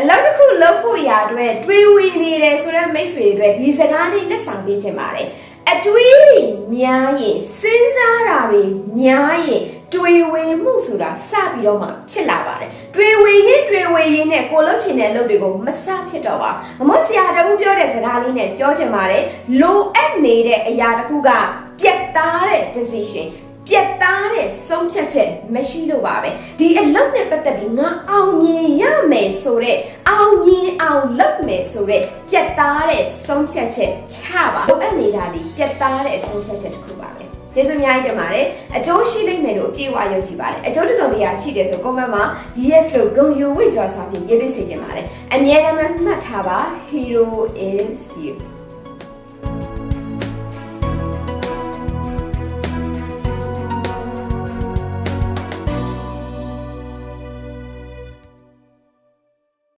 အလောက်တစ်ခုလုပ်ဖို့ရာအတွက်တွေးဝေနေတယ်ဆိုတဲ့မိတ်ဆွေတွေအတွက်ဒီစကားလေးလက်ဆောင်ပေးချင်ပါတယ်အတွေးတွေများရင်စဉ်းစားတာတွေများရင်တွေးဝေမှုဆိုတာစပြီးတော့မှဖြစ်လာပါတယ်တွေးဝေရင်တွေးဝေရင်နဲ့ကိုလုံးချင်တဲ့လုပ်တွေကိုမစဖြစ်တော့ပါမမို့ဆရာတကူပြောတဲ့စကားလေးနဲ့ပြောချင်ပါတယ်လိုအပ်နေတဲ့အရာတစ်ခုကပြတ်သားတဲ့ decision ပြတ်သားတဲ့ဆုံးဖြတ်ချက်မရှိလို့ပါပဲဒီအလုပ်နဲ့ပတ်သက်ပြီးငါအောင်မြင်ရ မယ်ဆိုတော့အောင်မြင်အောင်လုပ်မယ်ဆိုတော့ပြတ်သားတဲ့ဆုံးဖြတ်ချက်ချပါလိုအပ်နေတာဒီပြတ်သားတဲ့ဆုံးဖြတ်ချက်တစ်ခုပါပဲကျေးဇူးအများကြီးတင်ပါတယ်အကျိုးရှိလိမ့်မယ်လို့အပြည့်အဝယုံကြည်ပါတယ်အကျိုးတစ်စုံတစ်ရာရှိတယ်ဆို comment မှာ yes လို့ဂုဏ်ယူဝိတ်ကြော်စာဖြင့်ရေးပေးစေချင်ပါတယ်အမြဲတမ်းမှတ်ထားပါ hero is you